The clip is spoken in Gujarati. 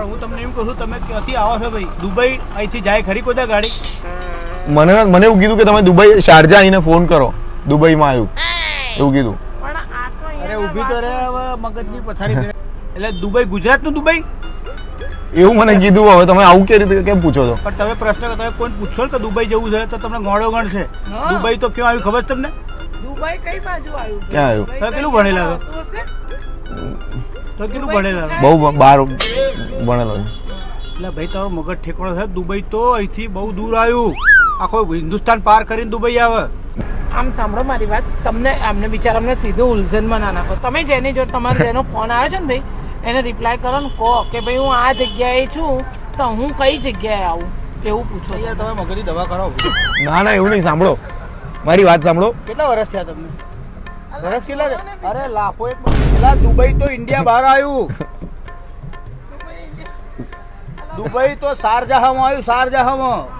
પણ હું તમને એમ કહું છું તમે ક્યાંથી આવો છો ભાઈ? દુબઈ અહીંથી જાય ખરી કોઈ ગાડી? મને મને એવું કીધું કે તમે દુબઈ શારજા આવીને ફોન કરો. દુબઈમાં આવ્યું. એવું કીધું. પણ આ તો અરે ઊભી તો રે હવે મગજની પથારી એટલે દુબઈ ગુજરાતનું દુબઈ? એવું મને કીધું હવે તમે આવું કે રીતે કેમ પૂછો છો? પણ તમે પ્રશ્ન કરો, તમે કોઈ પૂછો ને કે દુબઈ જવું છે તો તમને ગોળો ગણ છે દુબઈ તો ક્યાં આવ્યું ખબર તમને? દુબઈ કઈ બાજુ આવ્યું? ક્યાં આવ્યું? કેટલું ભણેલા? તો કેટલું ભણેલા બહુ બાર ભણેલો એટલે ભાઈ તારો મગજ ઠેકાણો છે. દુબઈ તો અહીંથી બહુ દૂર આવ્યું. આખો હિન્દુસ્તાન પાર કરીને દુબઈ આવે. આમ સાંભળો મારી વાત. તમને આમને બિચારામને સીધું ઉલઝનમાં ના નાખો. તમે જેની જો તમારે જેનો ફોન આવ્યો છે ને ભાઈ એને રિપ્લાય કરો ને કહો કે ભાઈ હું આ જગ્યાએ છું તો હું કઈ જગ્યાએ આવું? એવું પૂછો યાર તમે. મગજની દવા કરાવો ના ના એવું નહીં સાંભળો. મારી વાત સાંભળો. કેટલા વર્ષ થયા તમને? વર્ષ કેટલા છે? અરે લાખો એક પેલા દુબઈ તો ઇન્ડિયા બહાર આવ્યું. દુબઈ તો શારજાહમાં આવ્યું શારજાહમાં